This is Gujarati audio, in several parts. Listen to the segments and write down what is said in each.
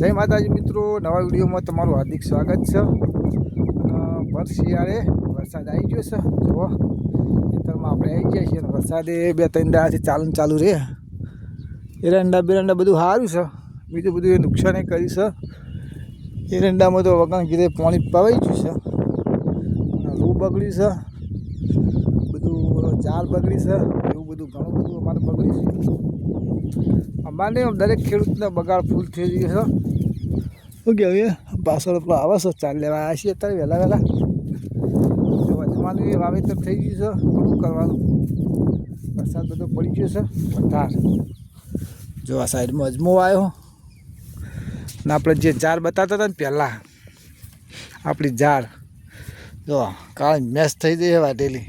જય માતાજી મિત્રો, નવા વિડીયોમાં તમારું હાર્દિક સ્વાગત છે. પર શિયાળે વરસાદ આવી ગયો છે. જુઓ, ખેતરમાં આપણે આવી ગયા છીએ વરસાદે બે ત્રણ દાડાથી ચાલુ ચાલુ રહે. એરંડા બેરંડા બધું સારું છે. બીજું બધું એ નુકસાન કર્યું છે. એરંડામાં તો વગણ કીધે પાણી પવાઈ ગયું છે. રૂ બગડ્યું છે. બધું ચાલ બગડી છે. એવું બધું ઘણું બધું અમારે બગડ્યું છે. અમારે દરેક ખેડૂતને બગાડ ફૂલ થઈ ગયો છે. શું કહેવું એ પાછળ પેલો આવે છે, ચાલ લેવા આવ્યા છીએ અત્યારે વહેલા વહેલા. તમારું એ વાવેતર થઈ ગયું છે શું કરવાનું. વરસાદ બધો પડી ગયો છે પથાર જો આ સાઈડમાં અજમો આવ્યો ને આપણે જે ઝાડ બતાવતા હતા ને પહેલાં, આપણી ઝાડ. જો કાળ મેસ થઈ જઈ વાટેલી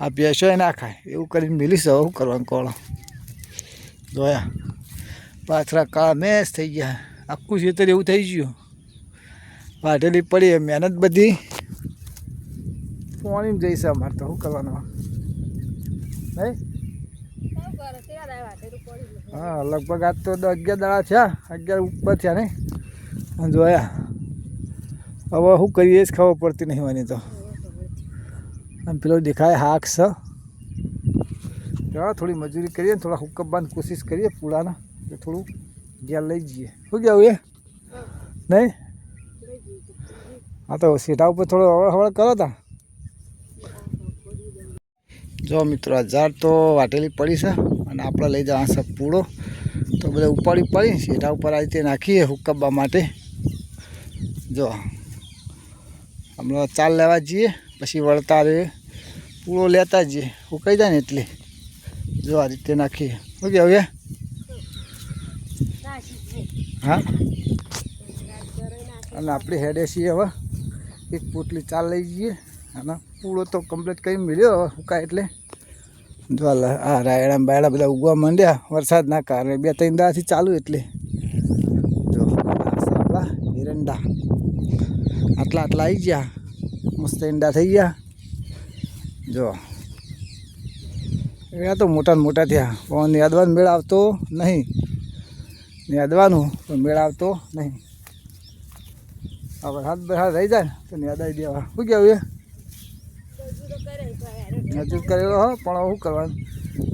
આ એ ના ખાય, એવું કરીને મિલીશ હવે શું કરવાનું કોળો જોયા પાછળ કાળા મેસ થઈ ગયા. આખું ખેતર એવું થઈ ગયું. વાઢેલી પડી મહેનત બધી. પાણી જઈશ અમારે તો, શું કરવાનું હા, લગભગ આજ તો અગિયાર દાડા થયા, અગિયાર ઉપર થયા નહીં? જોયા. હવે શું કરીએ જ ખબર પડતી નહીં મને તો. આમ પેલો દેખાય હાક છે થોડી મજૂરી કરીએ થોડા બાંધ કોશિશ કરીએ પૂળાના થોડું ઘેર લઈ જઈએ. શું કહેવું એ? નહીં? હા તો સીટા ઉપર થોડો હવળ કરો તા. જો મિત્રો, આ તો વાટેલી પડી છે અને આપણે લઈ જવા છે પૂળો તો બધા ઉપાડી પડી સીટા ઉપર આ રીતે નાખીએ હુકબવા માટે. જો, હમણાં ચાલ લેવા જઈએ, પછી વળતા રે પૂળો લેતા જઈએ. ઉકાઈ જાય ને એટલે. જો આ રીતે નાખીએ. શું કહેવું હા? અને આપણે હેડે છીએ હવે એક પોટલી ચાલ લઈ જઈએ. અને પૂળો તો કમ્પ્લીટ કરી મળ્યો હુકા એટલે. જો આ રાયડા બાયડા બધા ઉગવા માંડ્યા. વરસાદના કારણે બે ત્રણ દાથી ચાલુ એટલે. જો આપણા એરંડા. આટલા આટલા આવી ગયા. મસ્ત ઈંડા થઈ ગયા. જો. એ તો મોટા મોટા થયા. પવન યાદવાન મેળ આવતો નહીં. યાદવાનું તો મેળ આવતો નહીં. આ હાથ બરસાદ રહી જાય ને, તો નેદાઈ દેવા. શું કહેવું એ? મજૂર કરેલો હો, પણ શું કરવાનું?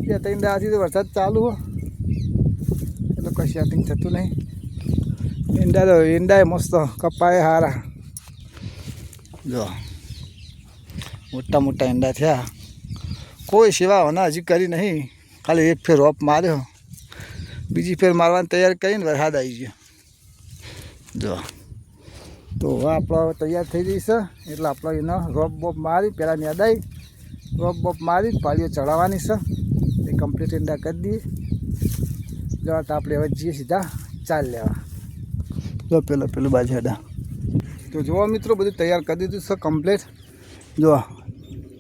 બે ત્રણ દાથી તો વરસાદ ચાલુ હો. એટલે કઈ સેટિંગ થતું નહીં. ઈંડા તો, ઈંડા મસ્ત, કપાય હારા. જો, મોટા મોટા ઈંડા થયા. કોઈ સેવા હોના હજી કરી નહીં. ખાલી એક ફેર રોપ માર્યો. બીજી ફેર મારવાની તૈયાર કરીને વરસાદ આવી ગયો. જો. તો હવે આપણો તૈયાર થઈ જઈશે. એટલે આપણો એનો રોપ બોપ મારી પહેલાં નેદાઈ રોપ બોપ મારી, પાળીઓ ચડાવવાની છે. એ કમ્પ્લીટ ઈંડા કરી દઈએ. જો તો આપણે હવે જઈએ સીધા ચાલ લેવા. જો પેલો, પેલું બાજુ તો જુઓ મિત્રો, બધું તૈયાર કરી દીધું છે કમ્પ્લીટ જો,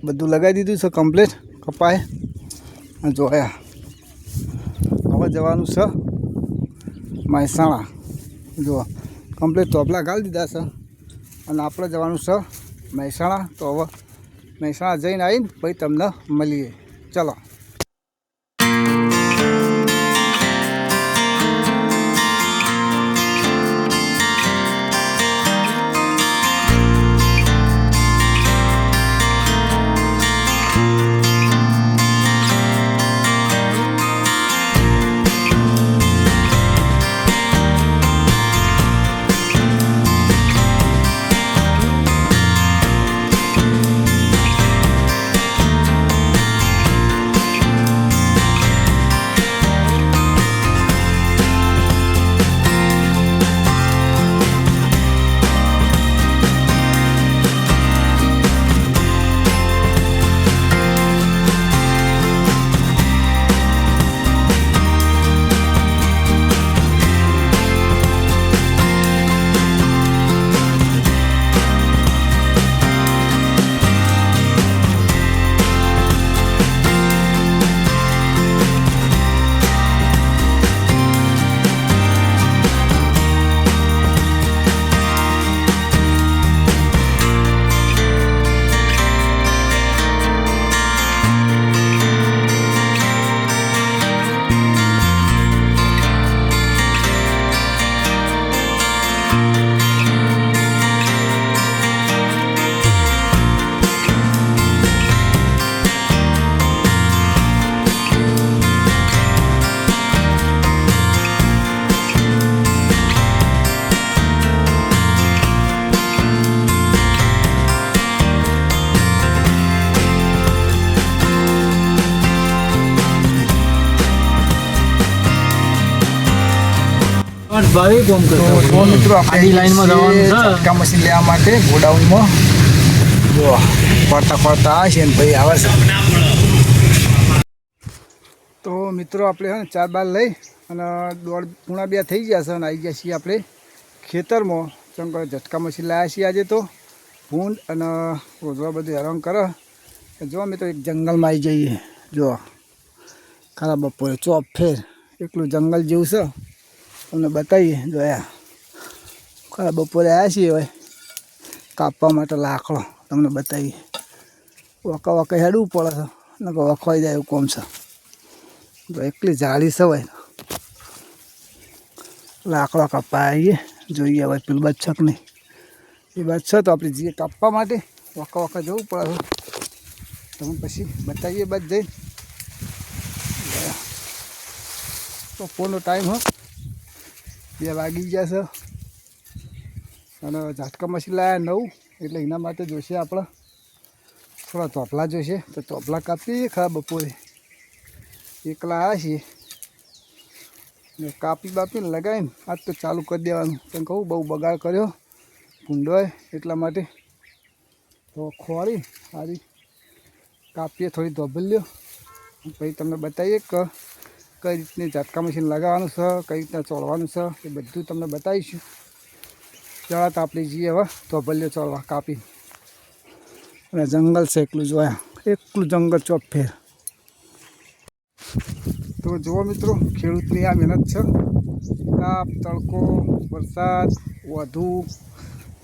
બધું લગાવી દીધું છે કમ્પ્લીટ કપાય. જોયા જવાનું છે. મહેસાણા. જુઓ કમ્પ્લીટ તોપલા ગાળી દીધા છે. અને આપણે જવાનું છે મહેસાણા. તો હવે મહેસાણા જઈને આવીને પછી તમને મળીએ. ચલો. ભાવે કોમ કરતા મિત્રો આપણે આડી લાઈનમાં જવાનું છે. મશીન લેવા માટે ગોડાઉનમાં. જો પડતા પડતા છે ને ભાઈ આવે છે. તો મિત્રો આપણે ચાર બાર લઈ અને દોઢ પૂણા બે થઈ ગયા છે અને આવી ગયા છીએ આપણે ખેતરમાં. ચંકર ઝટકા મશીન લાવ્યા છીએ આજે તો. ભૂંડ અને રોજવા બધું હેરાન કરે. જો મિત્રો એક જંગલમાં આવી જઈએ. જો ખરા બપોરે ચોપ ફેર. એકલું જંગલ જેવું છે. તમને બતાવીએ. જોયા ખરા બપોરે આવ્યા છીએ હવે. કાપવા માટે લાકડો. તમને બતાવીએ. વકા વકા હેડવું પડે છે. નકર વખવાઈ જાય એવું કોમ છે. તો એકલી જાળી સવાય હોય લાકડો કાપવા આવીએ. જોઈએ હવે પેલું બચ્છક નહીં એ બચ્છો તો આપણે જઈએ કાપવા માટે વકા વકા જવું પડે છે. તમે પછી બતાવીએ બાદ જઈ બપોરનો ટાઈમ હો. બે વાગી ગયા છે. અને ઝાટકા મશીન લાવ્યા નવું, એટલે એના માટે જોઈશે આપણે. થોડા ચોપલા જોઈશે તો ચોપલા કાપીએ ખરા બપોરે? એકલા આવ્યા છીએ. કાપી બાપીને લગાવીને આજ તો ચાલુ કરી દેવાનું. તેમ કહું બહુ બગાડ કર્યો ભૂંડોય એટલા માટે. તો ખોરી સારી કાપીએ થોડી ધોબલ્યો પછી તમને બતાવીએ કે કઈ રીતની ઝાટકા મશીન લગાવવાનું છે, કઈ રીતના ચોળવાનું છે, એ બધું તમને બતાવીશું. ચાલો તો આપણે જઈએ હવે ધોબલ્યો ચોળવા કાપી. અને જંગલ છે એકલું જોયા એકલું જંગલ ચોપ તો જુઓ મિત્રો, ખેડૂતની આ મહેનત છે. તાપ તડકો, વરસાદ, વધુ.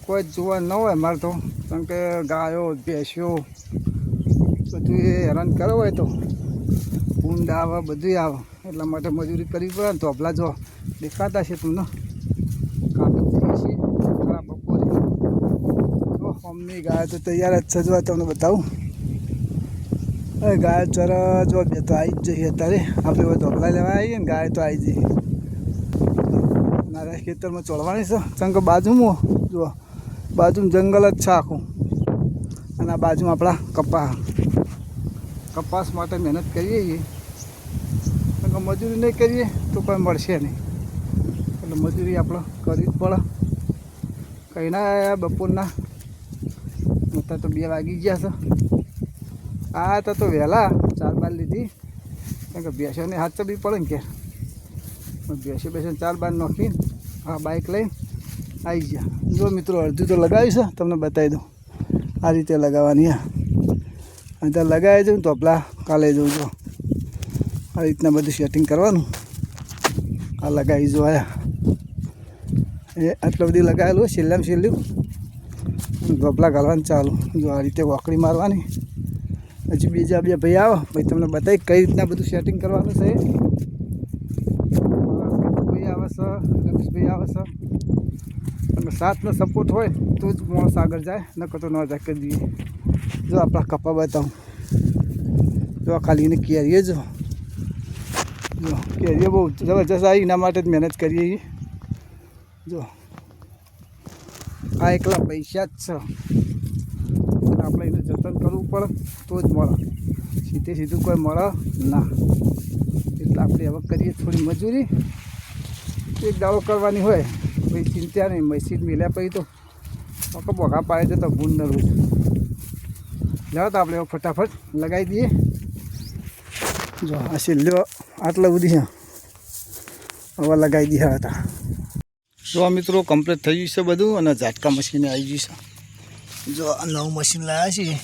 કોઈ જોવા ન હોય અમારે તો. કારણ કે ગાયો ભેંસ્યો બધું એ હેરાન કરો હોય તો. ઊંડા આવે બધું આવે. એટલા માટે મજૂરી કરવી પડે ને તો અબલા જો દેખાતા છે તમને. બપોરે. અમની ગાય તો તૈયાર જ છે તમને બતાવું. હવે ગાય ચર જો બે તો આવી જ જઈએ અત્યારે. આપણે હવે ધોબલા લેવા આવીએ ને ગાય તો આવી જઈએ. મારા ખેતરમાં ચોળવાની છે, કારણ કે બાજુમાં જો બાજુમાં જંગલ જ છે આખું. અને આ બાજુમાં આપણા કપા. કપાસ માટે મહેનત કરીએ છીએ. કારણ કે મજૂરી નહીં કરીએ તો કોઈ મળશે નહીં. એટલે મજૂરી આપણે કરવી જ પડે. કંઈ ના બપોરના. અત્યારે તો બે વાગી ગયા છે. આ હતા તો વહેલા ચાર બાર લીધી. કારણ કે ભેંસોને હાથ બી પડે ને કે. ભેંસો બેસો ચાર બાર નોખીને આ બાઇક લઈને આવી ગયા. જો મિત્રો, અડધું તો લગાવીશ તમને બતાવી દઉં. આ રીતે લગાવવાની આ અત્યારે ત્યાં લગાવી દઉં તો પેલા કાલે જઉં જો આ રીતના બધું સેટિંગ કરવાનું. આ લગાવી જો આયા. એ આટલું બધી લગાવેલું છેલ્લામાં છેલ્લું. ગોપલા ઘાલવાનું ચાલુ. જો આ રીતે વાકડી મારવાની. હજી બીજા બે ભાઈ આવો. ભાઈ તમને બતાવી કઈ રીતના બધું સેટિંગ કરવાનું છે. ભાઈ આવે છે રમેશભાઈ આવે છે અને સાથનો સપોર્ટ હોય તો જ માણસ આગળ જાય, નકર તો ન જાય કરી દઈએ જો આપણા કપા બતાવું. જો ખાલી એને કેરીએ જો. જો કેરીએ બહુ જબરજસ્ત આવી, એના માટે જ મહેનત કરીએ છીએ. જો, આ એકલા પૈસા જ છે. આપણે એને જતન કરવું પડે, તો જ મળે. સીધે સીધું કોઈ મળે ના. એટલે આપણે હવે કરીએ થોડી મજૂરી. એક દાડો કરવાની હોય પછી ચિંતા નહીં મસીદ મિલ્યા પછી તો પક્કા બોઘા પાડે તો ભૂલ ન રોજ જાઓ તો આપણે ફટાફટ લગાવી દઈએ. જો, આ છેલ્લો આટલા બધી છે. હવે લગાવી દીધા હતા જો મિત્રો કમ્પ્લીટ થઈ ગયું છે બધું અને ઝાટકા મશીન આવી ગયું છે. જો આ નવું મશીન લાવ્યા છીએ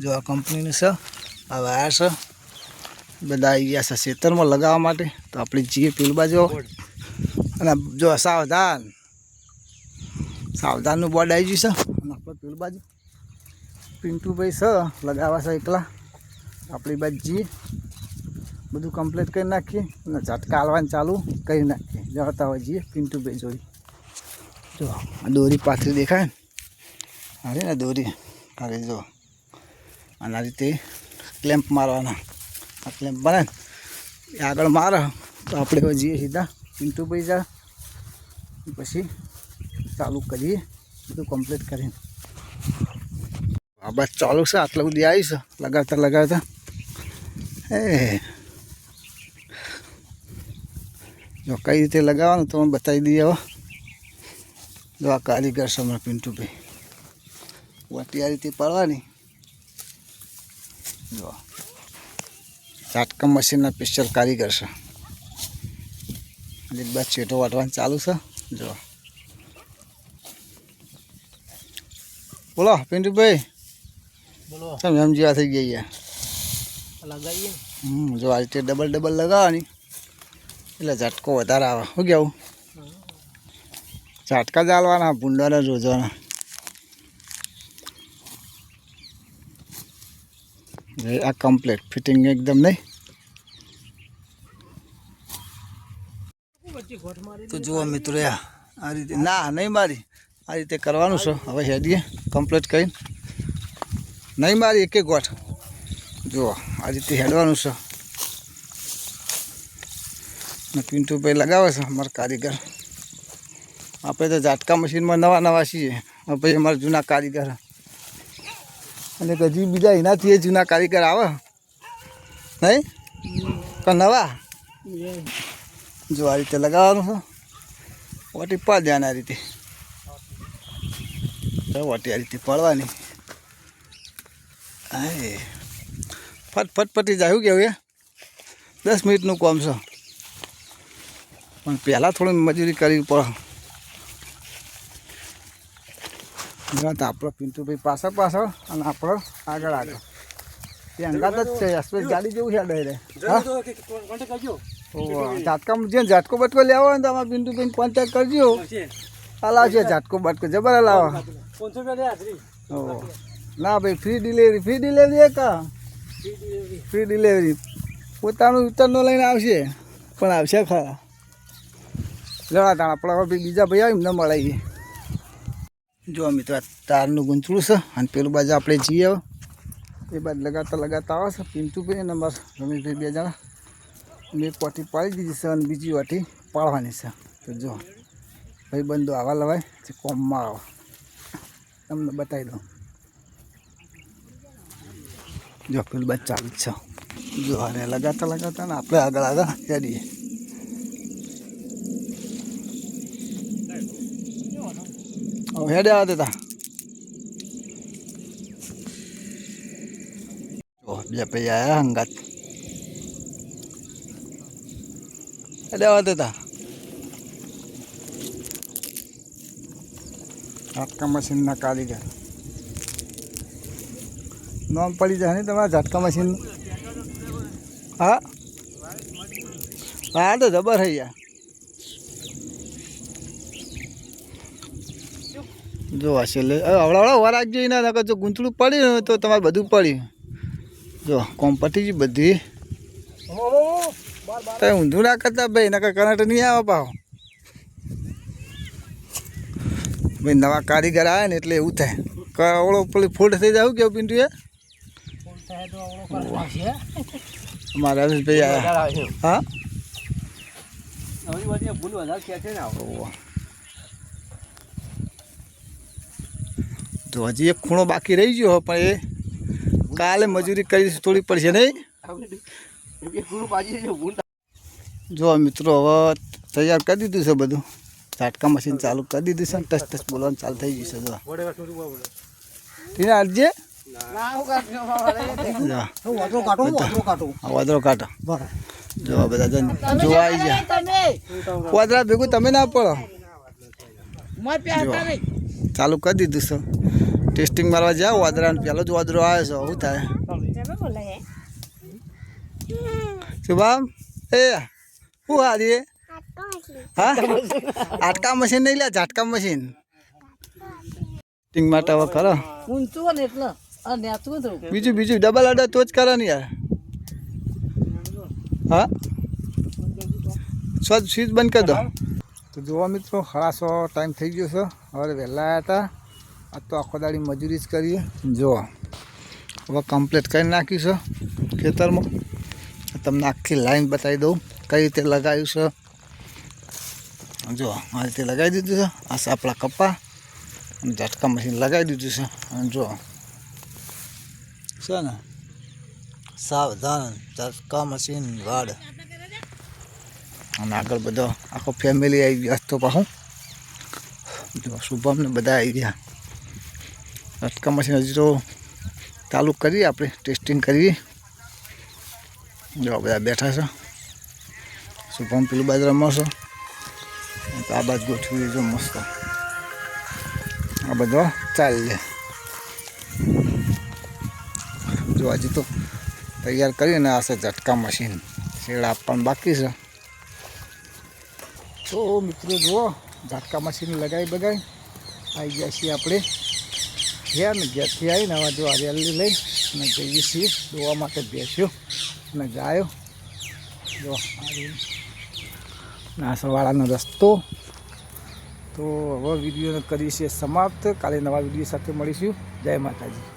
જો આ કંપનીનું છે, આ વાયર છે. બધા આવી ગયા છે ખેતરમાં લગાવવા માટે. તો આપણે જઈએ પેલું બાજુ. અને જો સાવધાન. સાવધાનનું બોર્ડ આવી ગયું છે. અને આપણે પેલું બાજુ પિન્ટુભાઈ છે લગાવવા છે એકલા. આપણી બાજી બધું કમ્પ્લીટ કરી નાખીએ અને ઝટકા ચાલુ કરી નાખીએ. જતા હોય જઈએ પિન્ટુભાઈ જોઈ જો, આ દોરી પાથરી દેખાય ને? અરે ને દોરી. અરે જો. આના રીતે ક્લેમ્પ મારવાના. આ ક્લેમ્પ બને એ આગળ મારે. તો આપણે જઈએ સીધા. પિન્ટુભાઈ જા. પછી ચાલુ કરીએ. બધું કમ્પ્લીટ કરીને. બસ ચાલુ છે, આટલા સુધી આવી લગાડતા લગાડતા. એ. જો કઈ રીતે લગાવવાનું તમે બતાવી દઈએ હવે જો આ કારીગર છે અમારા પિન્ટુભાઈ. વાટી આ રીતે પાડવાની. જો. ઝાટકા મશીનના સ્પેશિયલ કારીગર છે. એટલે એક ચેટો વાટવાનું ચાલુ છે. જો. બોલો, પિન્ટુભાઈ. તમે એમ જેવા થઈ ગયા લગાવીએ હમ જો આ રીતે ડબલ ડબલ લગાવવાની. એટલે ઝટકો વધારે આવે. શું કેવું? ઝાટકા ચાલવાના ભૂંડાને રોજવાના. આ કમ્પ્લીટ ફિટિંગ એકદમ નહીં. તો જુઓ મિત્રો આ આ રીતે ના નહીં મારી. આ રીતે કરવાનું છે. હવે હેડીએ કમ્પ્લીટ કરીને. નહીં મારી, એક એક ગોઠ. જુઓ, આ રીતે હેડવાનું છે. ને પિન્ટુભાઈ લગાવે છે અમારા કારીગર. આપણે તો ઝાટકા મશીનમાં નવા નવા છીએ. પછી અમારા જૂના કારીગર. અને હજી બીજા એનાથી એ જૂના કારીગર આવે. નહીં? પણ નવા? જો, આ રીતે લગાવવાનું છે. વટી પાડ જાય આ રીતે. વાટી આ રીતે પાડવાની. હાય ફટ ફટ પટી જાય. કેવું એ? દસ મિનિટનું કામ છે. પણ પહેલાં થોડી મજૂરી કરવી પડે. આપણો પિન્ટુભાઈ પાછળ પાછળ અને આપણો આગળ આગળ. એ અંગાત જ છે એક્સપ્રેસ ગાડી જેવું છે રે હા? કોન્ટેક્ટ કરજો. જે ઝાટકો બટકો લેવો હોય તો અમારે પિન્ટુભાઈ કોન્ટેક્ટ કરજો. હલાવશે ઝાટકો બટકો. જબર હલાવો પાંચસો રૂપિયા ના ભાઈ ફ્રી ડિલિવરી ફ્રી ડિલિવરી એક? ફ્રી ડિલિવરી પોતાનું ઉત્તરનો લઈને આવશે, પણ આવશે ખરા. લેવા તાણ, આપણા બીજા ભાઈ આવે એમને મળાવીએ જો મિત્રો તારનું ગૂંચળું છે, અને પેલું બાજુ આપણે જઈએ. એ બાજુ લગાતા લગાતા આવે છે પિન્ટુભાઈ અને અમારા રમેશભાઈ બે જણા. મેં એક વાટી પાડી દીધી છે, અને બીજી વાટી પાડવાની છે. તો જો ભાઈ બંધો આવા લવાય, જે કોમમાં આવે. તમને બતાવી દઉં. જો પેલું બાદ ચાલુ જ છે જો અરે લગાતા લગાતા ને આપણે આગળ આગળ હેડીએ હવે હેડે આવવા દેતા જો બીજા ભાઈ આવ્યા હંગાત હેડે આવવા દેતા ઝાટકા મશીનના કારીગર નામ પડી જાય ને તમારા ઝાટકા મશીન. હા? હા, તો જબર હે યાર. જો હશે છેલ્લે હવડા વાર રાખજો એના, નકર જો ગૂંચળું પડ્યું તો તમારે બધું પડ્યું. જો, કોમ પટી ગયું બધી. તમે ઊંધું ના કરતા ભાઈ, નકર કરંટ નહીં આવે પાવ ભાઈ નવા કારીગર આવે ને એટલે એવું થાય. કવળો પેલી ફૂટ થઈ જાય કેવું પિન્ટુ એ? અમારા હરેશભાઈ આવ્યા હા. તો હજી એક ખૂણો બાકી રહી ગયો પણ એ કાલે મજૂરી કરી થોડી પડશે નહીં? જો મિત્રો હવે તૈયાર કરી દીધું છે બધું. ઝાટકા મશીન ચાલુ કરી દીધું છે ટચ ટચ બોલવાનું ચાલુ થઈ ગયું છે જો. વડે થોડું વાદળો કાઢું. જોવા બધા જોવા આવી ગયા. વાદળા ભેગું તમે ના પડો. ચાલુ કરી દીધું છો. ટેસ્ટિંગ મારવા જાઓ વાદળાને પેલો જ વાદળો આવે છે. શું થાય? શુભામ એ શું હારી હા? આટકા મશીન નહીં લે ઝાટકા મશીન. ટિંગ માટે હવે કરો ઊંચું ને એટલે. બીજું બીજું ડબલ અડર તો જ કરવાની ને યાર. હા? સ્વચ્છ સ્વીચ બંધ કરી દો. તો જોવા મિત્રો હળાસો ટાઈમ થઈ ગયો છે. હવે વહેલા આવ્યા હતા આ તો આખો દાડી મજૂરી જ કરીએ. જો હવે કમ્પ્લીટ કરી નાખ્યું છે ખેતરમાં. તમને આખી લાઈન બતાવી દઉં કઈ રીતે લગાવ્યું છે. જો આ રીતે લગાવી દીધું છે. આ આપણા કપ્પા અને ઝટકા મશીન લગાવી દીધું છે. અને જો છે ને, સાવધાન ઝટકા મશીન વાડ અને આગળ બધો આખો ફેમિલી આવી ગયો તો પાછું જો શુભમ ને બધા આવી ગયા. રટકા મશીન હજી તો ચાલુ કરીએ આપણે ટેસ્ટિંગ કરીએ. જો બધા બેઠા છો. શુભમ પેલું બાજુ રમો છો. આ બાજુ ગોઠવી જો મસ્ત. આ બધો ચાલે જો આજે તો તૈયાર કરીને આ છે ઝટકા મશીન. શેડ આપવાનું બાકી છે. તો મિત્રો જુઓ, ઝટકા મશીન લગાવી બગાવી આવી ગયા છીએ આપણે. ગયા ને ઘેરથી આવીને હવે જો હરિયાળી લઈ અને જઈએ છીએ. દોવા માટે બેસ્યો અને ગાયો જો નાસવાળાનો રસ્તો. તો હવે વિડીયોને કરીએ સમાપ્ત. કાલે નવા વીડિયો સાથે મળીશું. જય માતાજી.